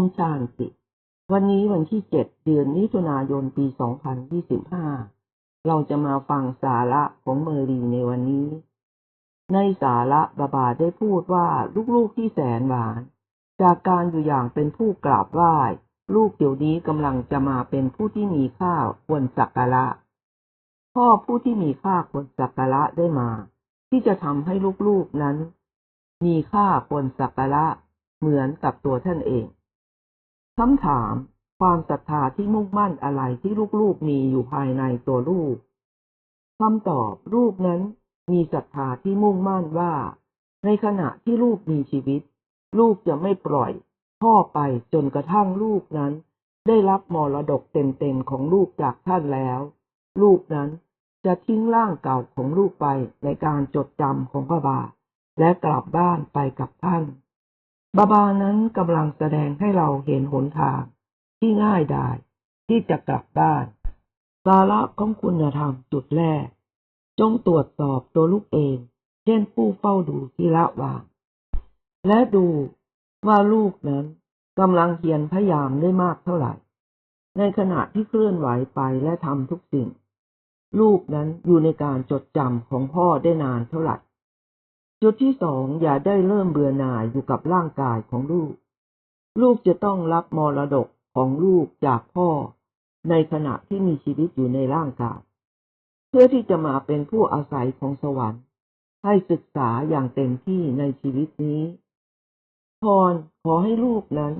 มชาญติ วันนี้วันที่เจ็ดเดือนมิถุนายนปี2025เราจะมาฟังสาระของเมอรีในวันนี้ ในสาระบาบาได้พูดว่าลูกๆที่แสนหวาน จากการอยู่อย่างเป็นผู้กราบไหว้ ลูกเดี๋ยวนี้กำลังจะมาเป็นผู้ที่มีค่าควรสักการะ พ่อผู้ที่มีค่าควรสักการะได้มา ที่จะทำให้ลูกๆนั้น มีค่าควรสักการะเหมือนกับตัวท่านเอง คำถาม ความศรัทธาที่มุ่งมั่นอะไรที่ลูกๆมีอยู่ภายในตัวลูกคำตอบลูกนั้นมีศรัทธาที่มุ่งมั่นว่า ในขณะที่ลูกมีชีวิต ลูกจะไม่ปล่อย พ่อไปจนกระทั่งลูกนั้น ได้รับมรดกเต็มๆของลูกจากท่านแล้ว ลูกนั้นจะทิ้งร่างเก่าของลูกไปในการจดจำของพระบาและกลับบ้านไปกับท่าน บาบานั้นกำลังแสดงให้เราเห็นหนทางที่ง่ายดายที่จะกลับบ้านสาระของคุณธรรมจุดแรก จงตรวจสอบตัวลูกเอง เช่นผู้เฝ้าดูที่ละวาง และดูว่าลูกนั้นกำลังเพียรพยายามได้มากเท่าไหร่ ในขณะที่เคลื่อนไหวไปและทำทุกสิ่ง ลูกนั้นอยู่ในการจดจำของพ่อได้นานเท่าไหร่ จุดที่สองอย่าได้เริ่มเบื่อหน่ายอยู่กับร่างกายของลูก ลูกจะต้องรับมรดกของลูกจากพ่อ ในขณะที่มีชีวิตอยู่ในร่างกาย เพื่อที่จะมาเป็นผู้อาศัยของสวรรค์ ให้ศึกษาอย่างเต็มที่ในชีวิตนี้พรขอให้ลูกนั้น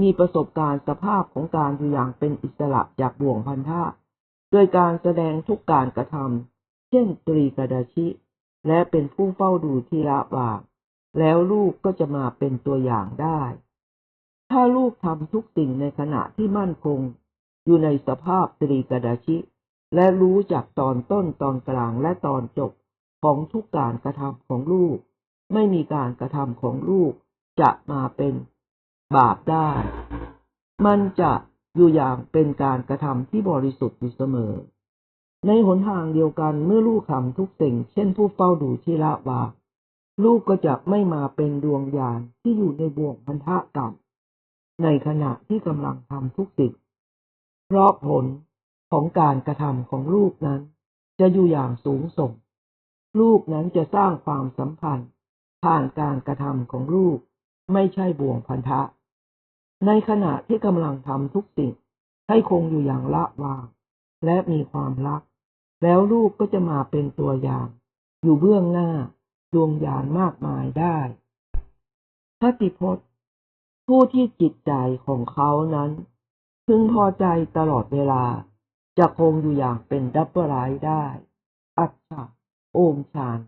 มีประสบการณ์สภาพของการอยู่อย่างเป็นอิสระจากบ่วงพันธะโดยการแสดงทุกการกระทำเช่นตรีกระดาชิ และเป็นผู้เฝ้าดูทีละวางแล้วลูกก็จะมาเป็นตัวอย่างได้ ถ้าลูกทำทุกสิ่งในขณะที่มั่นคง อยู่ในสภาพตรีกดาชิ และรู้จากตอนต้นตอนกลางและตอนจบของทุกการกระทำของลูก ไม่มีการกระทำของลูกจะมาเป็นบาปได้ มันจะอยู่อย่างเป็นการกระทำที่บริสุทธิ์อยู่เสมอ ในหนทางเดียวกันเมื่อลูกทำทุกสิ่ง เช่นผู้เฝ้าดูที่ละวางลูกก็จะไม่มาเป็นดวงญาณที่อยู่ในบ่วงพันธะกรรมในขณะที่กำลังทำทุกสิ่ง เพราะผลของการกระทำของลูกนั้น จะอยู่อย่างสูงส่ง ลูกนั้นจะสร้างความสัมพันธ์ ผ่านการกระทำของลูก ไม่ใช่บ่วงพันธะ ในขณะที่กำลังทำทุกสิ่ง ให้คงอยู่อย่างละวาง และมีความรัก แล้วลูกก็จะมาเป็นตัวอย่าง อยู่เบื้องหน้าดวงญาณมากมายได้คติพจน์ ผู้ที่จิตใจของเขานั้น พึงพอใจตลอดเวลา จะคงอยู่อย่างเป็นดับเบิลไลท์ได้ อัจฉาโอมชาน